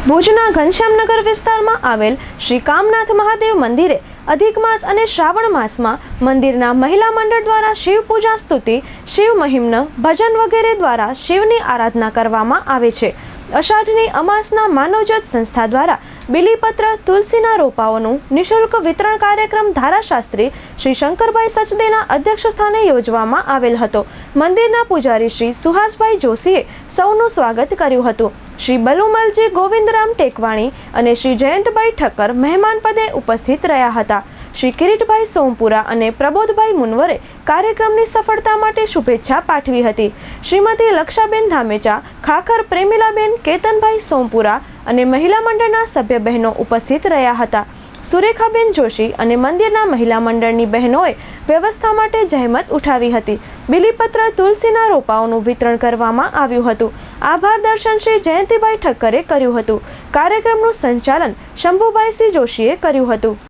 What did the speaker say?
ભુજના ઘનશ્યામનગર વિસ્તારમાં આવેલ શ્રી કામનાથ મહાદેવ મંદિરે અધિક માસ અને શ્રાવણ માસમાં મંદિરના મહિલા મંડળ દ્વારા શિવ પૂજા સ્તુતિ, શિવ મહિમ્ન, ભજન વગેરે દ્વારા શિવની આરાધના કરવામાં આવે છે. અષાઢની અમાસના માનવજ્યોત સંસ્થા દ્વારા બિલીપત્ર, તુલસીના રોપાઓનું નિઃશુલ્ક વિતરણ કાર્યક્રમ ધારાશાસ્ત્રી શ્રી શંકરભાઈ સચદેના અધ્યક્ષ સ્થાને યોજવામાં આવેલ હતો. મંદિરના પૂજારી શ્રી સુહાસભાઈ જોશીએ સૌનું સ્વાગત કર્યું હતું. શ્રી બલુમલજી ગોવિંદરામ ટેકવાણી અને શ્રી જયંતભાઈ ઠક્કર મહેમાન પદે ઉપસ્થિત રહ્યા હતા. શ્રી કિરીટભાઈ સોમપુરા અને પ્રબોધભાઈ મુનવરે કાર્યક્રમની સફળતા માટે શુભેચ્છા પાઠવી હતી. શ્રીમતી લક્ષાબેન ધામેચા, ખાખર પ્રેમિલાબેન, કેતનભાઈ સોમપુરા અને મહિલા મંડળના સભ્ય બહેનો ઉપસ્થિત રહ્યા હતા. સુરેખાબેન જોશી અને મંદિરના મહિલા મંડળની બહેનોએ વ્યવસ્થા માટે જહેમત ઉઠાવી હતી. બિલીપત્ર તુલસીના રોપાઓનું વિતરણ કરવામાં આવ્યું હતું. આભાર દર્શન શ્રી જયંતિભાઈ ઠક્કરે કર્યું હતું. કાર્યક્રમનું સંચાલન શંભુભાઈ સિંહ જોશીએ કર્યું હતું.